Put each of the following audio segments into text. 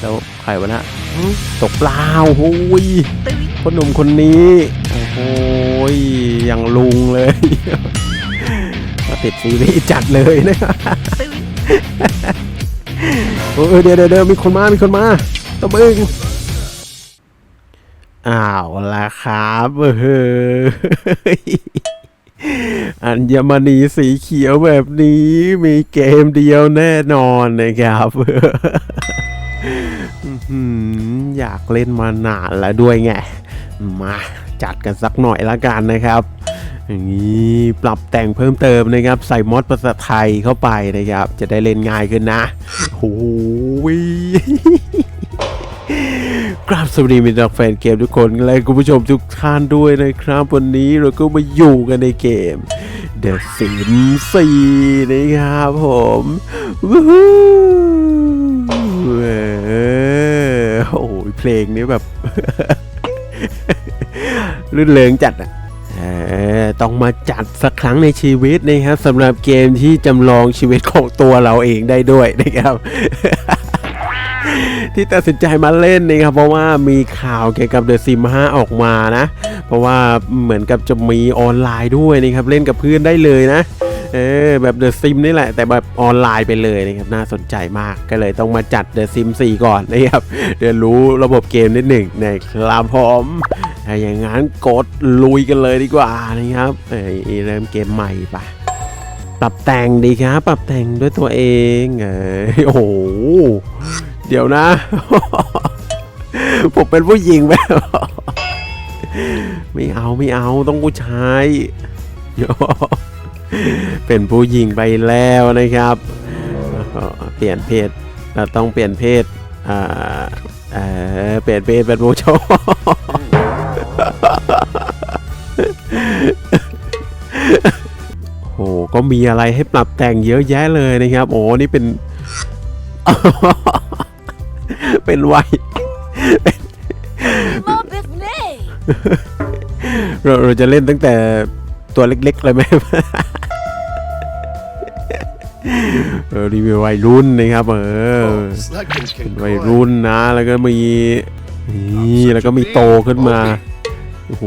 แล้วใครวะนะหึตกเปล่าโอ้ยพ่อหนุ่มคนนี้ โอ้โหยอย่างลุงเลยก็ติดซีรีส์จัดเลยนะโอ้ยเดี๋ยวเดี๋ยวเดี๋ยวมีคนมา มีคนมาตบมึงอ้าวละครับเฮ้ยอัญมณีสีเขียวแบบนี้มีเกมเดียวแน่นอนนะครับ อยากเล่นมานานแล้วด้วยไง มาจัดกันสักหน่อยละกันนะครับ อย่างนี้ปรับแต่งเพิ่มเติมนะครับ ใส่มอดภาษาไทยเข้าไปนะครับ จะได้เล่นง่ายขึ้นนะโอ้ยกราบสวัสดีมิตรแฟนเกมทุกคนและคุณผู้ชมทุกท่านด้วยนะครับ วันนี้เราก็มาอยู่กันในเกม The Sims 4นะครับผมวู้ฮู้ เออโอ้ยเพลงนี้แบบลื่นเริงจัดอะต้องมาจัดสักครั้งในชีวิตนะครับสำหรับเกมที่จำลองชีวิตของตัวเราเองได้ด้วยนะครับ ที่ตัดสินใจมาเล่นนะครับ เพราะว่ามีข่าวเกี่ยวกับ The Sim 5ออกมานะ เพราะว่าเหมือนกับจะมีออนไลน์ด้วยนะครับ เล่นกับเพื่อนได้เลยนะ เออแบบ The Sim นี่แหละ แต่แบบออนไลน์ไปเลยนะครับน่าสนใจมากก็เลยต้องมาจัด The Sim 4ก่อนนะครับเรียนรู้ระบบเกมนิดหนึ่งนะครับผมถ้าอย่างนั้นกดลุยกันเลยดีกว่านะครับเอ้ยเริ่มเกมใหม่ปะปรับแต่งดีครับ ปรับแต่งด้วยตัวเองเออโอ้โหเดี๋ยวนะ ผมเป็นผู้หญิงไปแล้วไม่เอาไม่เอาต้องผู้ชายโย เป็นผู้หญิงไปแล้วนะครับ เปลี่ยนเพศเราต้องเปลี่ยนเพศอ่าเออเปลี่ยนเพศเป็นผู้ชายโอ้ก็มีอะไรให้ปรับแต่งเยอะแยะเลยนะครับ โอ้นี่เป็น เป็นวัย Mon Bernay เราเราจะเล่นตั้งแต่ ตัวเล็กๆเลยไหมรีวิววัยรุ่นนะครับเออเป็นวัยรุ่นนะ แล้วก็มีนี่แล้วก็มีโตขึ้นมาโอ้โห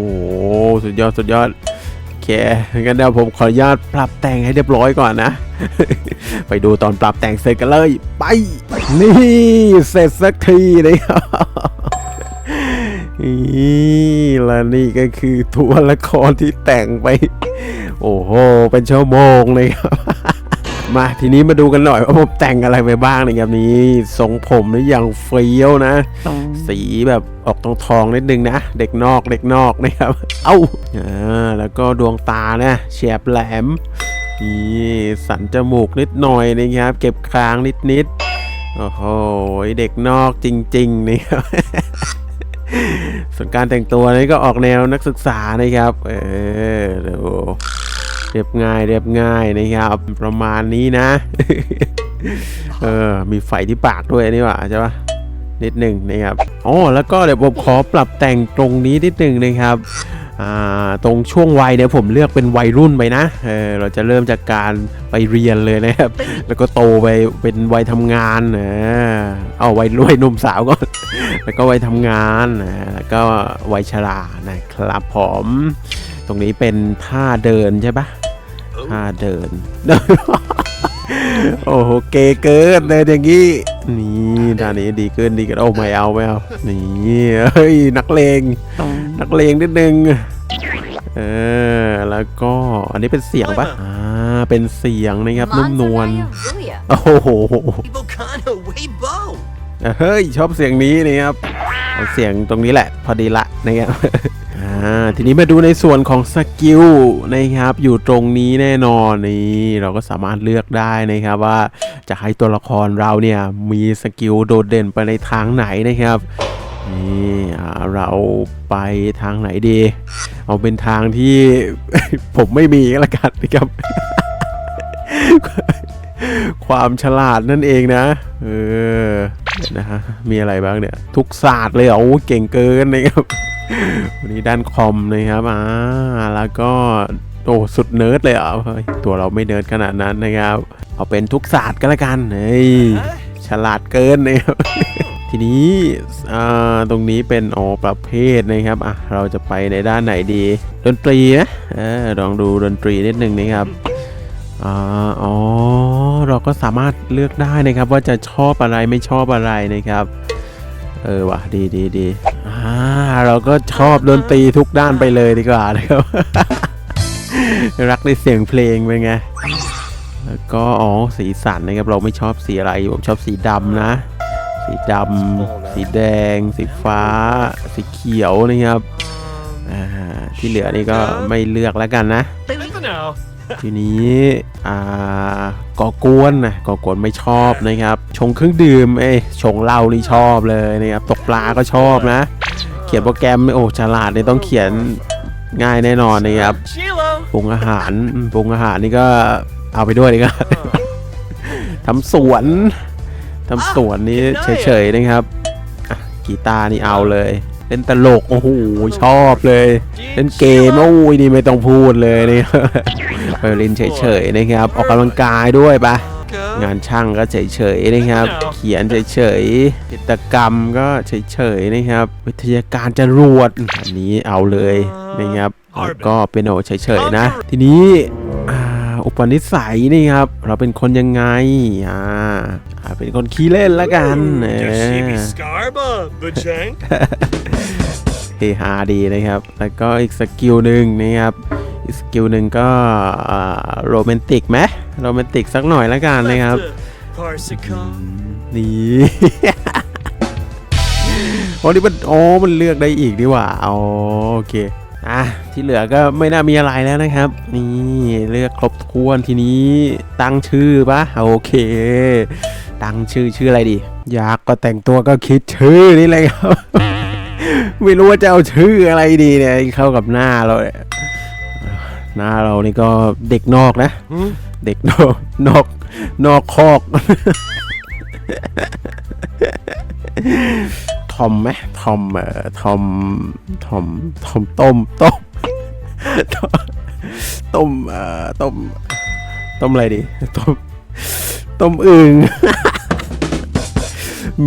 สุดยอดสุดยอดโอเคงั้นเดี๋ยวผมขออนุญาตปรับแต่งให้เรียบร้อยก่อนนะ ไปดูตอนปรับแต่งเสร็จกันเลย ไป นี่เสร็จสักทีนะครับ นี่และนี่ก็คือตัวละครที่แต่งไป โอ้โห เป็นชั่วโมงเลยครับ มาทีนี้มาดูกันหน่อยว่าผมแต่งอะไรไปบ้างนะครับนี่ทรงผมนี่อย่างเฟี้ยวนะ สีแบบออกทองทองๆนิดนึงนะ เด็กนอกเด็กนอกนะครับ เอ้าอ่าแล้วก็ดวงตานะแฉบแหลมนี่สันจมูกนิดหน่อยนะครับ เก็บคางนิดนิดๆโอ้โหเด็กนอกจริงๆนะครับ ส่วนการแต่งตัวนี่ก็ออกแนวนักศึกษานะครับ เออดูเรียบง่ายเรียบง่ายนะครับ ประมาณนี้นะ เออ มีไฟที่ปากด้วยนี่หว่าใช่ปะนิดหนึ่งนะครับอ๋อแล้วก็เดี๋ยวผมขอปรับแต่งตรงนี้นิดหนึ่งนะครับ ตรงช่วงวัยเนี่ยผมเลือกเป็นวัยรุ่นไปนะเออเราจะเริ่มจากการไปเรียนเลยนะครับ แล้วก็โตไปเป็นวัยทำงานเออเอาวัยรุ่นหนุ่มสาวก่อน แล้วก็วัยทำงานนะแล้วก็วัยชรานะครับผมตรงนี้เป็นท่าเดินใช่ปะท่าเดิน โอ้โหเกเกินเลยอย่างงี้นี่ท่านี้ดีขึ้นดีขึ้นโอ้ไม่เอาไม่เอานี่เฮ้ยนักเลงนักเลงนิดนึงเออแล้วก็อันนี้เป็นเสียงปะอ่าเป็นเสียงนะครับนุ่มนวล Julia โอ้โห Ibokano, way bow. เฮ้ยชอบเสียงนี้นะครับเสียงตรงนี้แหละ พอดีละนะครับอ่าทีนี้มาดูในส่วนของสกิลนะครับ อยู่ตรงนี้แน่นอนนี่เราก็สามารถเลือกได้นะครับว่าจะให้ตัวละครเราเนี่ยมีสกิลโดดเด่นไปในทางไหนนะครับนี่เราไปทางไหนดี เอาเป็นทางที่ ผมไม่มีก็แล้วกันนะครับ ความฉลาดนั่นเองนะ เออ นะฮะ มีอะไรบ้างเนี่ย ทุกศาสตร์เลยเหรอโอ้เก่งเกินนะครับ วันนี้ด้านคอมนะครับ อ่า แล้วก็ โอ้ สุดเนิร์ดเลยเหรอตัวเราไม่เนิร์ดขนาดนั้นนะครับ เอาเป็นทุกศาสตร์ก็แล้วกัน เฮ้ย ฉลาดเกินนะครับทีนี้อ่าตรงนี้เป็นอ๋อประเภทนะครับอะเราจะไปในด้านไหนดี ดนตรีนะเออลองดูดนตรีนิดนึงนะครับอ่าอ๋อ เราก็สามารถเลือกได้นะครับ ว่าจะชอบอะไรไม่ชอบอะไรนะครับ เออว่ะดีดีดีอ่าเราก็ชอบดนตรีทุกด้านไปเลยดีกว่านะครับ รักในเสียงเพลงเป็นไงแล้วก็อ๋อสีสันนะครับเราไม่ชอบสีอะไรผมชอบสีดำนะ สีดำสีแดง สีฟ้า สีเขียวนะครับอ่าที่เหลือนี่ก็ไม่เลือกแล้วกันนะ ทีนี้อ่าก่อกวนนะก่อกวนไม่ชอบนะครับ ชงเครื่องดื่มเอ้ชงเหล้านี่ชอบเลยนะครับตกปลาก็ชอบนะ เขียนโปรแกรมโอ้ฉลาดนี่ต้องเขียนง่ายแน่นอนนะครับปรุงอาหารปรุงอาหารนี่ก็เอาไปด้วยดีก็ทำสวนทำสวนนี่เฉยๆนะครับกีตาร์นี่เอาเลย เล่นตลก โอ้โห ชอบเลย เล่นเกม โอ้ยนี่ไม่ต้องพูดเลยนี่ไปเล่นเฉยๆนะครับ ออกกำลังกายด้วยปะงานช่างก็เฉยๆนะครับ เขียนเฉยๆจิตรกรรมก็เฉยๆนะครับ วิทยาการจรวดอันนี้เอาเลยนะครับแล้วก็เป็นโอเฉยๆนะ ทีนี้อ่าอุปนิสัยนี่ครับ เราเป็นคนยังไงอ่าอ่าเป็นคนขี้เล่นแล้วกันเอ Does she be อ Scarba, Bajang? เฮฮาดีนะครับ แล้วก็อีกสกิลหนึ่งนะครับ อีกสกิลหนึ่งก็โรแมนติกไหมโรแมนติกสักหน่อยแล้วกันนะครับ Parsicum. นี่ โอ้นี่มันโอ้มันเลือกได้อีกดีกว่าอ๋อโอเคอะที่เหลือก็ไม่น่ามีอะไรแล้วนะครับ นี่เลือกครบถ้วนทีนี้ตั้งชื่อปะโอเค ตั้งชื่อชื่ออะไรดี อยากก็แต่งตัวก็คิดชื่อนี่เลยครับ ไม่รู้ว่าจะเอาชื่ออะไรดีเนี่ยเข้ากับหน้าเราเนี่ยหน้าเรานี่ก็เด็กนอกนะ เด็กนอกนอกนอกคอก ทอมไหมทอมเอ่อทอมทอมทอมต้มต้มต้มเอ่อต้มต้มอะไรดีต้มต้มอึ่ง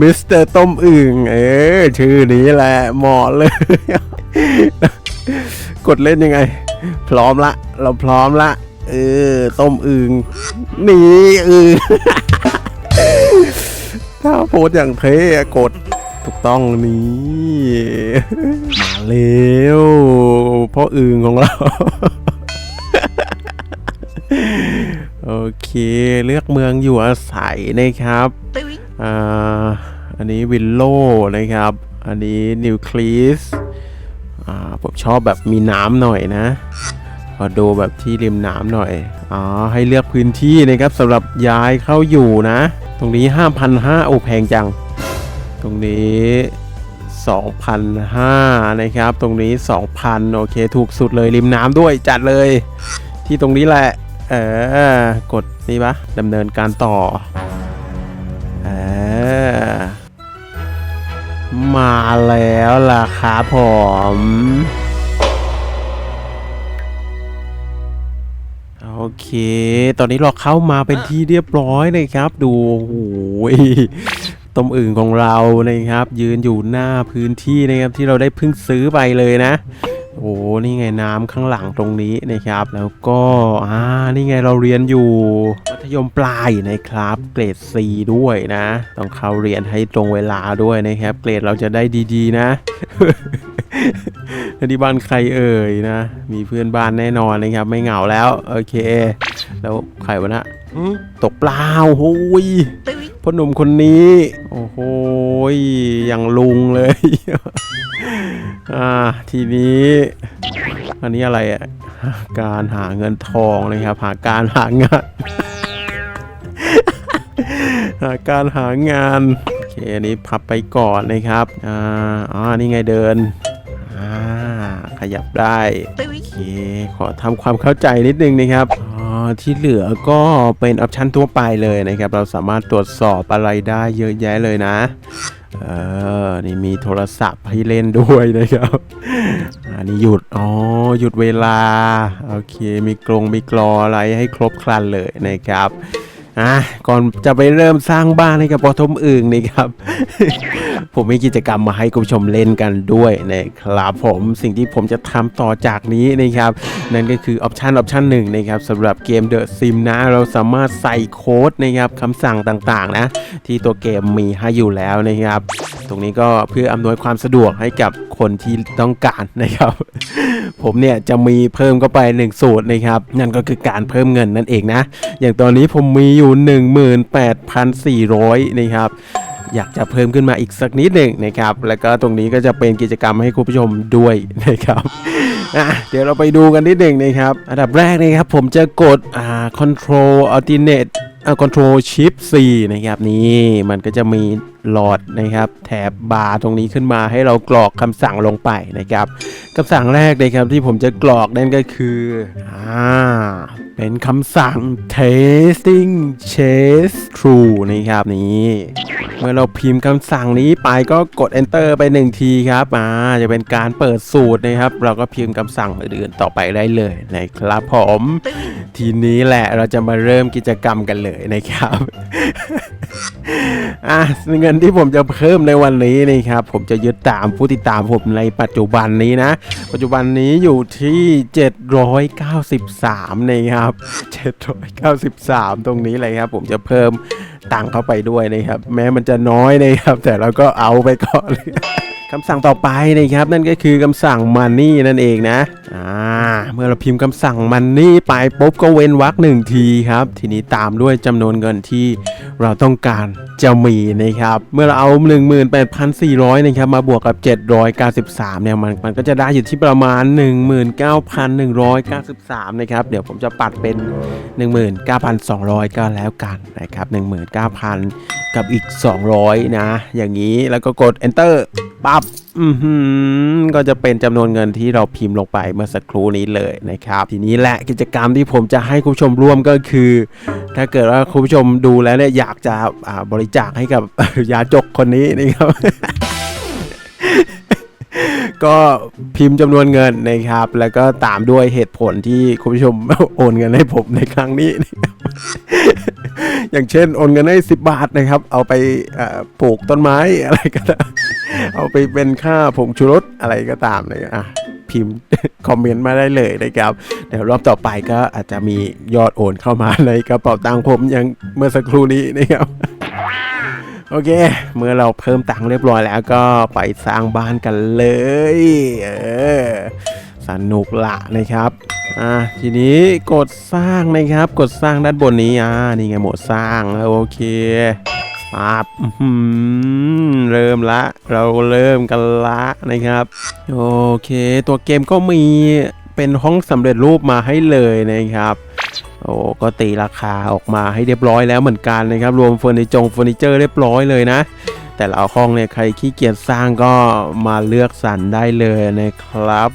มิสเตอร์ต้มอึ่งเออชื่อนี้แหละเหมาะเลย กดเล่นยังไง พร้อมละ เราพร้อมละ เออ ต้มอึ่งนี่อึ่งถ้าโพสอย่างเท่อะกดถูกต้องนี่มาเร็วพ่ออึ่งของเรา โอเค เลือกเมืองอยู่อาศัยนะครับอ่า อันนี้วิลโลนะครับ อันนี้นิวคลีสอ่าผมชอบแบบมีน้ำหน่อยนะขอดูแบบที่ริมน้ำหน่อยอ๋อให้เลือกพื้นที่นะครับสำหรับย้ายเข้าอยู่นะ ตรงนี้ 5,500โอ้แพงจัง ตรงนี้2,500นะครับ ตรงนี้ 2,000 โอเค ถูกสุดเลยริมน้ำด้วยจัดเลย ที่ตรงนี้แหละ เออ กดนี่ปะดำเนินการต่อ มาแล้วล่ะครับผมโอเค ตอนนี้เราเข้ามาเป็นที่เรียบร้อยนะครับ ดูโอ้โหต้มอึ่งของเรานะครับ ยืนอยู่หน้าพื้นที่นะครับที่เราได้เพิ่งซื้อไปเลยนะ โอ้โหนี่ไงน้ำข้างหลังตรงนี้นะครับ แล้วก็อ่านี่ไงเราเรียนอยู่มัธยมปลายนะครับเกรด C ด้วยนะ ต้องเข้าเรียนให้ตรงเวลาด้วยนะครับ เกรดเราจะได้ดีๆ นะอันนี้บ้านใครเอ่ยนะ มีเพื่อนบ้านแน่นอนนะครับ ไม่เหงาแล้ว โอเค แล้วใครวะนะ ตกเปล่าโอ้ยพ่อหนุ่มคนนี้ โอ้โหยอย่างลุงเลย อ่า ทีนี้ อันนี้อะไรอะ การหาเงินทองนะครับ หาการหางาน หาการหางาน โอเค อันนี้พับไปก่อนนะครับ อ่า อ๋อ นี่ไงเดิน อ่า ขยับได้ โอเค ขอทำความเข้าใจนิดนึงนะครับอ๋อ ที่เหลือก็เป็นออปชันทั่วไปเลยนะครับ เราสามารถตรวจสอบอะไรได้เยอะแยะเลยนะเออนี่มีโทรศัพท์ให้เล่นด้วยนะครับอันนี้หยุด อ๋อ หยุดเวลา โอเค มีกรงมีกรออะไรให้ครบครันเลยนะครับ อะก่อนจะไปเริ่มสร้างบ้านให้กับปฐมอึ่งนี่ครับ ผมมีกิจกรรมมาให้คุณผู้ชมเล่นกันด้วยนะครับผมสิ่งที่ผมจะทำต่อจากนี้นะครับ นั่นก็คือออปชันออปชันหนึ่งนะครับสำหรับเกม The Sim นะ เราสามารถใส่โค้ดนะครับคำสั่งต่างๆนะ ที่ตัวเกมมีให้อยู่แล้วนะครับ ตรงนี้ก็เพื่ออำนวยความสะดวกให้กับคนที่ต้องการนะครับ ผมเนี่ยจะมีเพิ่มเข้าไปหนึ่งสูตรนะครับ นั่นก็คือการเพิ่มเงินนั่นเองนะ อย่างตอนนี้ผมมีอยู่ 18,400 นะครับอยากจะเพิ่มขึ้นมาอีกสักนิดหนึ่งนะครับ แล้วก็ตรงนี้ก็จะเป็นกิจกรรมให้คุณผู้ชมด้วยนะครับอะเดี๋ยวเราไปดูกันนิดหนึ่งนะครับ อันดับแรกนะครับผมจะกดอ่า control alternate อ่า control shift C นะครับนี่มันก็จะมี หลอดนะครับ แถบบาร์ตรงนี้ขึ้นมาให้เรากรอกคำสั่งลงไปนะครับคำสั่งแรกนะครับที่ผมจะกรอกนั่นก็คืออ่าเป็นคำสั่ง tasting chase true นะครับนี่เมื่อเราพิมพ์คำสั่งนี้ไปก็กด enter ไปหนึ่งทีครับอ่าจะเป็นการเปิดสูตรนะครับ เราก็พิมพ์คำสั่งอื่นๆต่อไปได้เลยนะครับผมทีนี้แหละเราจะมาเริ่มกิจกรรมกันเลยนะครับอะเงินที่ผมจะเพิ่มในวันนี้นี่ครับผมจะยึดตามผู้ติดตามผมในปัจจุบันนี้นะ ปัจจุบันนี้อยู่ที่ 793นะครับ 793 ตรงนี้เลยครับ ผมจะเพิ่มตังค์เข้าไปด้วยนะครับ แม้มันจะน้อยนะครับ แต่เราก็เอาไปก่อน คำสั่งต่อไปนะครับนั่นก็คือคำสั่ง money นั่นเองนะอ่าเมื่อเราพิมพ์คำสั่ง money ไปปุ๊บก็เว้นวรรคหนึ่งทีครับ ทีนี้ตามด้วยจำนวนเงินที่เราต้องการจะมีนะครับ เมื่อเราเอา 18,400นะครับมาบวกกับ 793เนี่ยมันมันก็จะได้อยู่ที่ประมาณ 19,193นะครับเดี๋ยวผมจะปัดเป็น 19,200 ก็แล้วกันนะครับ19,000 กับอีก 200 นะ อย่างนี้แล้วก็กด enter ปั๊บอืก็จะเป็นจำนวนเงินที่เราพิมพ์ลงไปเมื่อสักครู่นี้เลยนะครับ ทีนี้แหละกิจกรรมที่ผมจะให้คุณผู้ชมร่วมก็คือ ถ้าเกิดว่าคุณผู้ชมดูแล้วเนี่ยอยากจะบริจาคให้กับยาจกคนนี้นะครับก็พิมพ์จำนวนเงินนะครับ แล้วก็ตามด้วยเหตุผลที่คุณผู้ชมโอนเงินให้ผมในครั้งนี้นะ อย่างเช่นโอนเงินให้10 บาทนะครับ เอาไปปลูกต้นไม้อะไรก็ได้เอาไปเป็นค่าผงชูรสอะไรก็ตามเลยอะพิมพ์คอมเมนต์มาได้เลยนะครับ เดี๋ยวรอบต่อไปก็อาจจะมียอดโอนเข้ามาในกระเป๋าตังค์ผมอย่างเมื่อสักครู่นี้นะครับโอเค เมื่อเราเพิ่มตังค์เรียบร้อยแล้วก็ไปสร้างบ้านกันเลย เออ สนุกละนะครับอ่าทีนี้กดสร้างนะครับ กดสร้างด้านบนนี้อ่านี่ไงโหมดสร้างโอเคปับเริ่มละ เราเริ่มกันละนะครับ โอเค ตัวเกมก็มีเป็นห้องสำเร็จรูปมาให้เลยนะครับโอ้ก็ตีราคาออกมาให้เรียบร้อยแล้วเหมือนกันนะครับ รวมเฟอร์นิจงเฟอร์นิเจอร์เรียบร้อยเลยนะ แต่ละห้องเนี่ยใครขี้เกียจสร้างก็มาเลือกสรรได้เลยนะครับ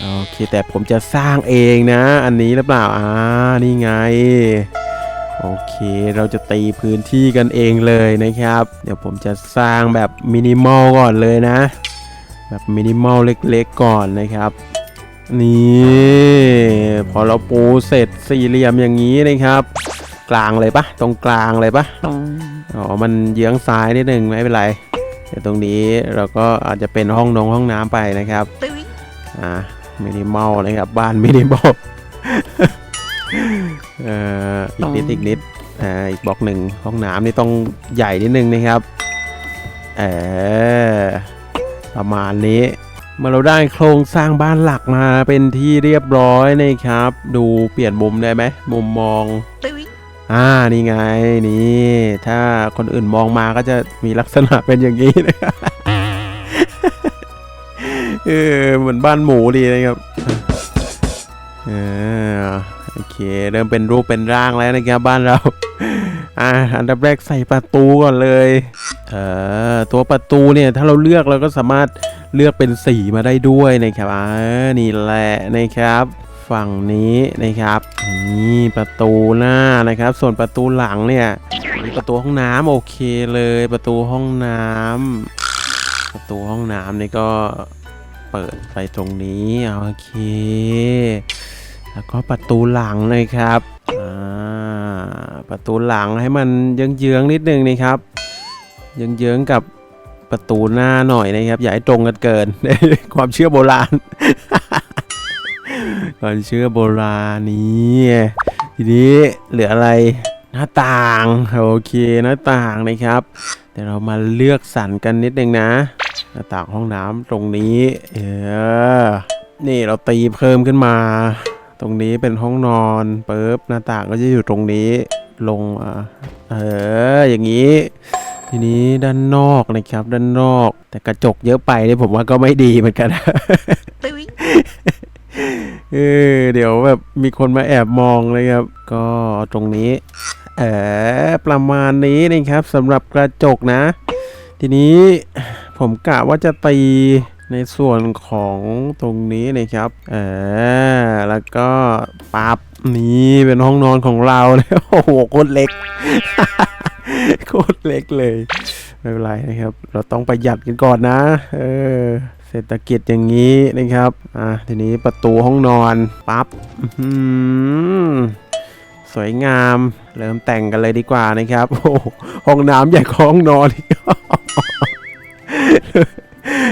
โอเคแต่ผมจะสร้างเองนะ อันนี้หรือเปล่าอ่านี่ไงโอเค เราจะตีพื้นที่กันเองเลยนะครับ เดี๋ยวผมจะสร้างแบบมินิมอลก่อนเลยนะ แบบมินิมอลเล็กๆก่อนนะครับ นี่ พอเราปูเสร็จสี่เหลี่ยมอย่างนี้นะครับ กลางเลยปะตรงกลางเลยปะอ๋อ มันเยื้องซ้ายนิดนึงไม่เป็นไร เดี๋ยวตรงนี้เราก็อาจจะเป็นห้องนงห้องน้ำไปนะครับอ่ามินิมอลนะครับบ้านมินิมอลเอ่ออีกนิดอีกนิดอ่าอีกบล็อกหนึ่งห้องน้ำนี่ต้องใหญ่นิดนึงนะครับเออประมาณนี้เมื่อเราได้โครงสร้างบ้านหลักมาเป็นที่เรียบร้อยนะครับ ดูเปลี่ยนมุมได้ไหมมุมมอง อ่านี่ไงนี่ถ้าคนอื่นมองมาก็จะมีลักษณะเป็นอย่างนี้นะครับเออเหมือนบ้านหมูดีนะครับเออโอเค เริ่มเป็นรูปเป็นร่างแล้วนะครับบ้านเราอ่าอันดับแรกใส่ประตูก่อนเลยเออตัวประตูเนี่ยถ้าเราเลือกเราก็สามารถเลือกเป็นสีมาได้ด้วยนะครับอ่านี่แหละนะครับ ฝั่งนี้นะครับนี่ประตูหน้านะครับ ส่วนประตูหลังเนี่ยประตูห้องน้ำโอเคเลย ประตูห้องน้ำประตูห้องน้ำนี่ก็เปิดไปตรงนี้โอเค แล้วก็ประตูหลังนะครับอ่าปประตูหลังให้มันเยื้องๆนิดนึงนะครับเยื้องๆกับประตูหน้าหน่อยนะครับ อย่าให้ตรงกันเกิน ความเชื่อโบราณ ความเชื่อโบราณนี่ทีนี้เหลืออะไรหน้าต่างโอเคหน้าต่างนะครับเดี๋ยวเรามาเลือกสรรกันนิดนึงนะ หน้าต่างห้องน้ำตรงนี้ เออ นี่เราตีเพิ่มขึ้นมา ตรงนี้เป็นห้องนอนเปุ๊บหน้าต่างก็จะอยู่ตรงนี้ลงมาเอออย่างนี้ ทีนี้ด้านนอกนะครับ ด้านนอก แต่กระจกเยอะไปเนี่ยผมว่าก็ไม่ดีเหมือนกัน เออเดี๋ยวแบบมีคนมาแอบมองเลยครับ ก็ตรงนี้เออประมาณนี้นะครับสำหรับกระจกนะ ทีนี้ผมกะว่าจะตีในส่วนของตรงนี้นะครับเออแล้วก็ปับนี่เป็นห้องนอนของเราเลยโอ้โหโคตรเล็กโคตรเล็กเลย ไม่เป็นไรนะครับ เราต้องประหยัดกันก่อนนะ เออ เศรษฐกิจอย่างนี้นะครับ อะทีนี้ประตูห้องนอน ปั๊บอื้อหือสวยงาม เริ่มแต่งกันเลยดีกว่านะครับ โอ้ห้องน้ำใหญ่กว่าห้องนอน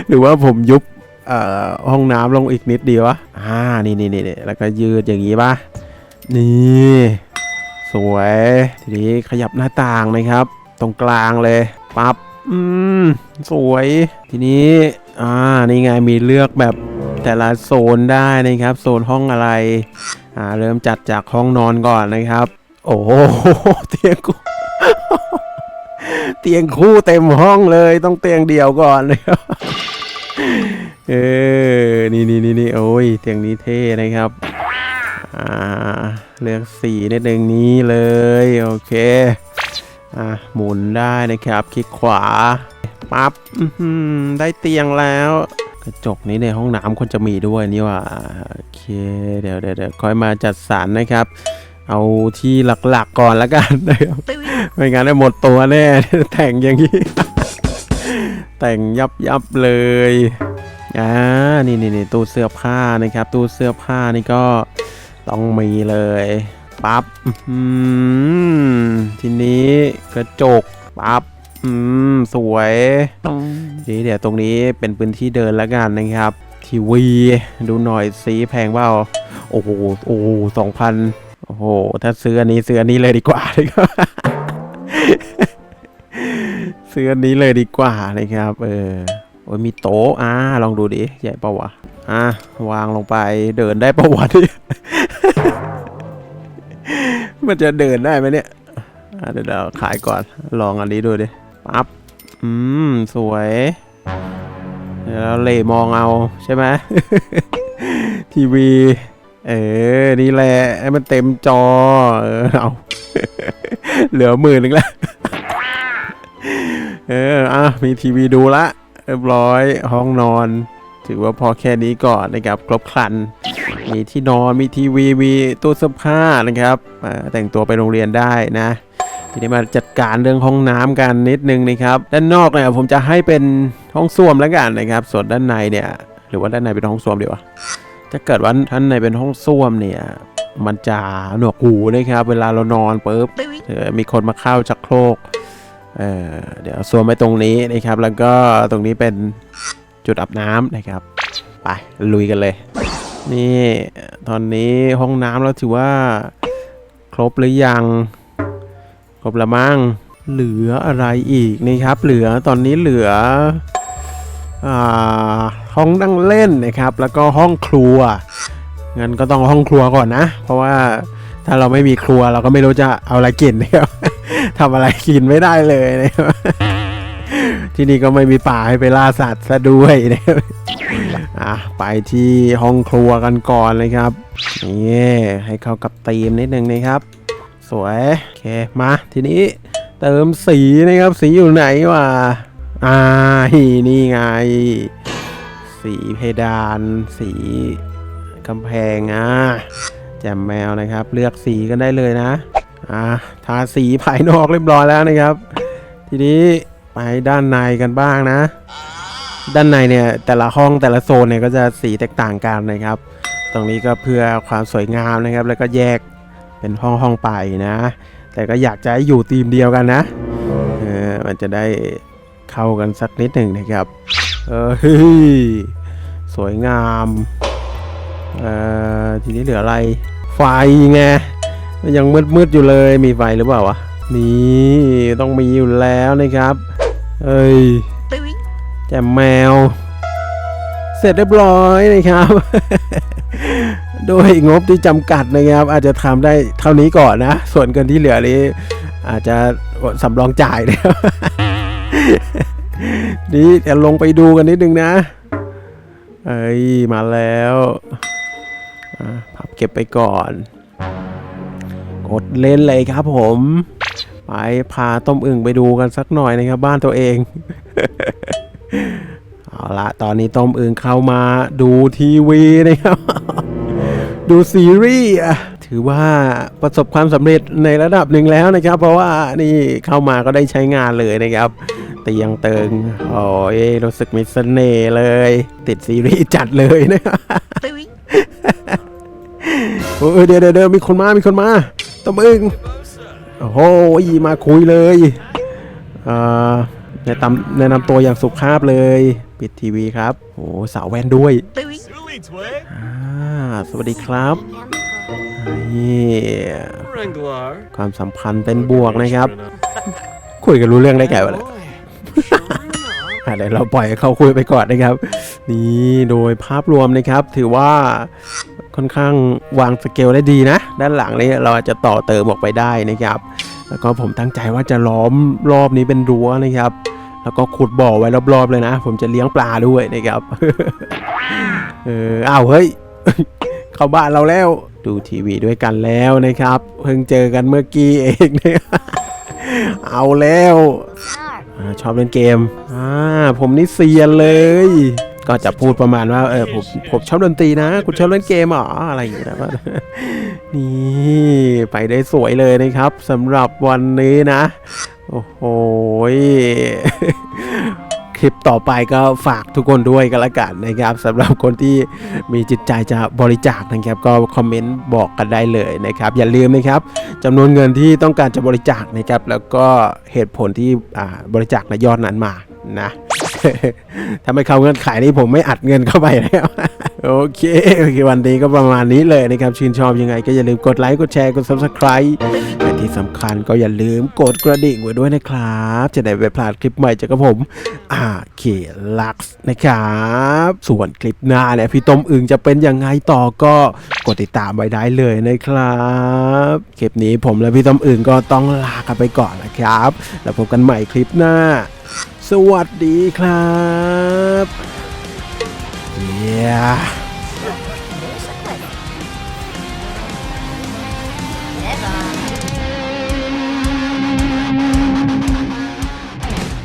หรือว่าผมยุบอ่อห้องน้ำลงอีกนิดดีวะ อ่านี่นี่นี่นี่แล้วก็ยืดอย่างนี้ปะนี่ สวย ทีนี้ขยับหน้าต่างนะครับ ตรงกลางเลย ปั๊บอืม สวย ทีนี้ อ่า นี่ไงมีเลือกแบบแต่ละโซนได้นะครับ โซนห้องอะไร อ่า เริ่มจัดจากห้องนอนก่อนนะครับ โอ้โหเตียงคู่เตียงคู่เต็มห้องเลยต้องเตียงเดียวก่อนเลยครับเออ นี่นี่นี่นี่โอ้ยเตียงนี้เท่นะครับอ่าเลือกสีนิดนึงนี้เลย โอเค อะหมุนได้นะครับ คลิกขวา ปั๊บอื้อหือได้เตียงแล้ว กระจกนี้ในห้องน้ำควรจะมีด้วยนี่หว่าโอเคเดี๋ยวเดี๋ยวเดี๋ยวค่อยมาจัดสรรนะครับ เอาที่หลักๆก่อนแล้วกันนะครับ Boing. ไม่งั้นได้หมดตัวแน่แต่งอย่างนี้ แต่งยับยับเลยอ่านี่นี่นี่ตู้เสื้อผ้านะครับ ตู้เสื้อผ้านี่ก็ต้องมีเลยปั๊บอื้อหือทีนี้กระจกปั๊บ อืม สวยทีนี้เดี๋ยวตรงนี้เป็นพื้นที่เดินแล้วกันนะครับ ทีวี ดูหน่อยสีแพงเปล่าโอ้โหโอ้สองพันโอ้โห ถ้าซื้ออันนี้ซื้ออันนี้เลยดีกว่านะครับซื้ออันนี้เลยดีกว่านะครับ เออโอ้ยมีโต๊ะอ่าลองดูดิ ใหญ่ปะวะอะวางลงไปเดินได้ปะวะเนี่ยมันจะเดินได้ไหมเนี่ยอะเดี๋ยวเดี๋ยวขายก่อนลองอันนี้ดูดิ ปั๊บ อืม สวย เดี๋ยวเราเหลมองเอาใช่ไหม ทีวี เออ นี่แหละให้มันเต็มจอ เออ เอา เหลือหมื่นหนึ่งแล้ว เออ อะ มีทีวีดูละเรียบร้อย ห้องนอน ถือว่าพอแค่นี้ก่อนนะครับ ครบครันมีที่นอน มีทีวี มีตู้เสื้อผ้านะครับแต่งตัวไปโรงเรียนได้นะ ทีนี้มาจัดการเรื่องห้องน้ำกันนิดนึงนะครับ ด้านนอกเนี่ยผมจะให้เป็นห้องส้วมแล้วกันนะครับ ส่วนด้านในเนี่ย หรือว่าด้านในเป็นห้องส้วมดีวะถ้าเกิดว่าท่านในเป็นห้องส้วมเนี่ย มันจะหนวกหูนะครับ เวลาเรานอนปุ๊บมีคนมาเข้าชักโครกเเดี๋ยวส้วมไปตรงนี้นะครับ แล้วก็ตรงนี้เป็นจุดอาบน้ำนะครับ ไปลุยกันเลย นี่ตอนนี้ห้องน้ำเราถือว่า ครบหรือยัง ครบละมั้งเหลืออะไรอีกนะครับ เหลือตอนนี้เหลืออห้องนั่งเล่นนะครับ แล้วก็ห้องครัวงั้นก็ต้องห้องครัวก่อนนะ เพราะว่าถ้าเราไม่มีครัวเราก็ไม่รู้จะเอาอะไรกินนะครับทำอะไรกินไม่ได้เลยนะครับที่นี่ก็ไม่มีป่าให้ไปล่าสัตว์ซะด้วยนะครับอะไปที่ห้องครัวกันก่อนเลยครับนี่ให้เข้ากับธีมนิดนึงนะครับ สวย โอเค มาทีนี้เติมสีนะครับสีอยู่ไหนวะอ่านี่ไง สีเพดาน สีกำแพงอะแจมแมวนะครับ เลือกสีกันได้เลยนะอ่าทาสีภายนอกเรียบร้อยแล้วนะครับ ทีนี้ไปด้านในกันบ้างนะ ด้านในเนี่ยแต่ละห้องแต่ละโซนเนี่ยก็จะสีแตกต่างกันนะครับ ตรงนี้ก็เพื่อความสวยงามนะครับ แล้วก็แยก เป็นห้องห้องๆไปนะ แต่ก็อยากจะให้อยู่ทีมเดียวกันนะเออมันจะได้เข้ากันสักนิดหนึ่งนะครับ เออเฮ้ยสวยงามเอ่อทีนี้เหลืออะไร ไฟไงมันยังมืดๆอยู่เลยมีไฟหรือเปล่าวะนี่ต้องมีอยู่แล้วนะครับ เอ้ย Boing. แจมแมว เสร็จเรียบร้อยนะครับ โดยงบที่จำกัดนะครับ อาจจะทำได้เท่านี้ก่อนนะ ส่วนเงินที่เหลือนี้ อาจจะสำรองจ่ายนะนี่เดี๋ยวลงไปดูกันนิดนึงนะ เอ้ย มาแล้วอะพับเก็บไปก่อน กดเล่นเลยครับผมไปพาต้มอึ่งไปดูกันสักหน่อยนะครับบ้านตัวเอง เอาละตอนนี้ต้มอึ่งเข้ามาดูทีวีนะครับ ดูซีรีส์อะถือว่าประสบความสำเร็จในระดับหนึ่งแล้วนะครับ เพราะว่านี่เข้ามาก็ได้ใช้งานเลยนะครับเตียงเติงโอ้ยรู้สึกมีเสน่ห์เลย ติดซีรีส์จัดเลยนะครับ Boing. เออเดี๋ยวเดี๋ยวเดี๋ยวมีคนมา มีคนมาต้มอึงโอ้โหมาคุยเลยเอ่อแนะนำแนะนำตัวอย่างสุภาพเลย ปิดทีวีครับ โอ้สาวแว่นด้วย Boing. Silly twig. อ่าสวัสดีครับนี่ Wrangler. ความสัมพันธ์เป็นบวกนะครับ คุยกันรู้เรื่องได้ไงวะเนี่ยอะเดี๋ยวเราปล่อยให้เขาคุยไปก่อนนะครับ นี่โดยภาพรวมนะครับ ถือว่าค่อนข้างวางสเกลได้ดีนะ ด้านหลังนี้เราอาจจะต่อเติมออกไปได้นะครับ แล้วก็ผมตั้งใจว่าจะล้อมรอบนี้เป็นรั้วนะครับ แล้วก็ขุดบ่อไว้รอบๆเลยนะ ผมจะเลี้ยงปลาด้วยนะครับ เอออ้าวเฮ้ย เข้าบ้านเราแล้ว ดูทีวีด้วยกันแล้วนะครับ เพิ่งเจอกันเมื่อกี้เองเนี่ยเอาแล้วอาชอบเล่นเกมอ่าผมนี่เซียนเลย ก็จะพูดประมาณว่าเออผมผมชอบดนตรีนะ คุณชอบเล่นเกมเหรออะไรอย่างเงี้ยนะนี่ไปได้สวยเลยนะครับสำหรับวันนี้นะ โอ้โหคลิปต่อไปก็ฝากทุกคนด้วยกันละกันนะครับสำหรับคนที่มีจิตใจจะบริจาคนะครับ ก็คอมเมนต์บอกกันได้เลยนะครับ อย่าลืมนะครับจำนวนเงินที่ต้องการจะบริจาคนะครับ แล้วก็เหตุผลที่อ่าบริจาคในยอดนั้นมานะ ถ้าไม่เข้าเงื่อนไขนี้ผมไม่อัดเงินเข้าไปแล้วโอเคโอเค วันนี้ก็ประมาณนี้เลยนะครับ ชื่นชอบยังไง ก็อย่าลืมกดไลค์กดแชร์กด subscribe และที่สำคัญก็อย่าลืมกดกระดิ่งไว้ด้วยนะครับ จะได้ไม่พลาดคลิปใหม่จากกับผมอาเคลักซ์นะครับ ส่วนคลิปหน้าเนี่ยพี่ต้มอึงจะเป็นยังไงต่อก็กดติดตามไว้ได้เลยนะครับคลิปนี้ผมและพี่ต้มอึงก็ต้องลากันไปก่อนนะครับ แล้วพบกันใหม่คลิปหน้า สวัสดีครับ Yeah.